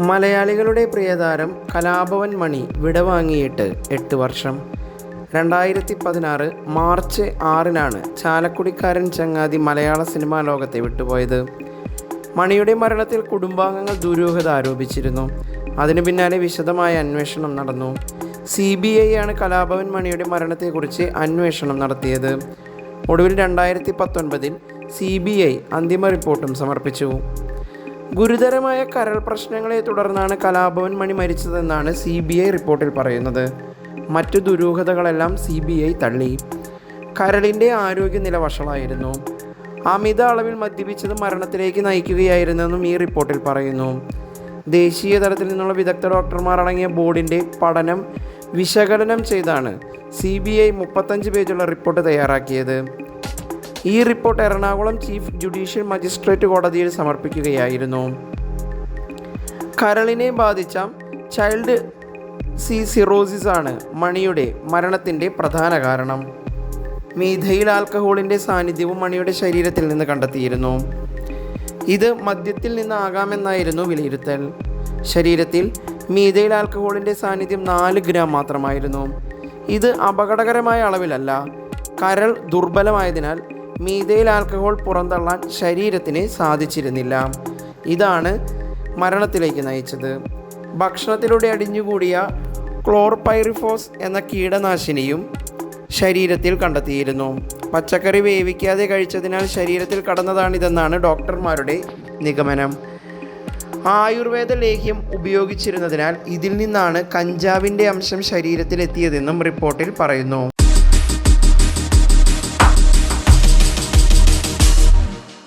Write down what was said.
മലയാളികളുടെ പ്രിയതാരം കലാഭവൻ മണി വിടവാങ്ങിയിട്ട് എട്ട് വർഷം. രണ്ടായിരത്തി പതിനാറ് മാർച്ച് ആറിനാണ് ചാലക്കുടിക്കാരൻ ചങ്ങാതി മലയാള സിനിമാ ലോകത്തെ വിട്ടുപോയത്. മണിയുടെ മരണത്തിൽ കുടുംബാംഗങ്ങൾ ദുരൂഹത ആരോപിച്ചിരുന്നു. അതിനു പിന്നാലെ വിശദമായ അന്വേഷണം നടന്നു. സി ബി ഐ ആണ് കലാഭവൻ മണിയുടെ മരണത്തെക്കുറിച്ച് അന്വേഷണം നടത്തിയത്. ഒടുവിൽ രണ്ടായിരത്തി പത്തൊൻപതിൽ സി ബി ഐ അന്തിമ റിപ്പോർട്ടും സമർപ്പിച്ചു. ഗുരുതരമായ കരൾ പ്രശ്നങ്ങളെ തുടർന്നാണ് കലാഭവൻ മണി മരിച്ചതെന്നാണ് സി ബി ഐ റിപ്പോർട്ടിൽ പറയുന്നത്. മറ്റു ദുരൂഹതകളെല്ലാം സി ബി ഐ തള്ളി. കരളിന്റെ ആരോഗ്യനില വഷളായിരുന്നു. അമിത അളവിൽ മദ്യപിച്ചത് മരണത്തിലേക്ക് നയിക്കുകയായിരുന്നെന്നും ഈ റിപ്പോർട്ടിൽ പറയുന്നു. ദേശീയ തലത്തിൽ നിന്നുള്ള വിദഗ്ധ ഡോക്ടർമാർ അടങ്ങിയ ബോർഡിന്റെ പഠനം വിശകലനം ചെയ്താണ് സി ബി ഐ മുപ്പത്തഞ്ച് പേജുള്ള റിപ്പോർട്ട് തയ്യാറാക്കിയത്. ഈ report Ernakulam chief judicial magistrate കോടതിയിൽ സമർപ്പിക്കുകയായിരുന്നു. കരളിനെ ബാധിച്ച ചൈൽഡ് സി സിറോസിസ് ആണ് മണിയുടെ മരണത്തിന്റെ പ്രധാന കാരണം. മീഥയിൽ ആൽക്കഹോളിന്റെ സാന്നിധ്യവും മണിയുടെ ശരീരത്തിൽ നിന്ന് കണ്ടെത്തിയിരുന്നു. ഇത് മദ്യത്തിൽ നിന്നാകാമെന്നായിരുന്നു വിലയിരുത്തൽ. ശരീരത്തിൽ മീഥയിൽ ആൽക്കഹോളിന്റെ സാന്നിധ്യം നാല് ഗ്രാം മാത്രമായിരുന്നു. ഇത് അപകടകരമായ അളവിലല്ല കരൾ ദുർബലമായതിനാൽ മീഥയിൽ ആൽക്കഹോൾ പുറന്തള്ളാൻ ശരീരത്തിന് സാധിച്ചിരുന്നില്ല. ഇതാണ് മരണത്തിലേക്ക് നയിച്ചത്. ഭക്ഷണത്തിലൂടെ അടിഞ്ഞുകൂടിയ ക്ലോർപൈറിഫോസ് എന്ന കീടനാശിനിയും ശരീരത്തിൽ കണ്ടെത്തിയിരുന്നു. പച്ചക്കറി വേവിക്കാതെ കഴിച്ചതിനാൽ ശരീരത്തിൽ കടന്നതാണിതെന്നാണ് ഡോക്ടർമാരുടെ നിഗമനം. ആയുർവേദ ലേഹ്യം ഉപയോഗിച്ചിരുന്നതിനാൽ ഇതിൽ നിന്നാണ് കഞ്ചാവിന്റെ അംശം ശരീരത്തിൽ എത്തിയതെന്നും റിപ്പോർട്ടിൽ പറയുന്നു.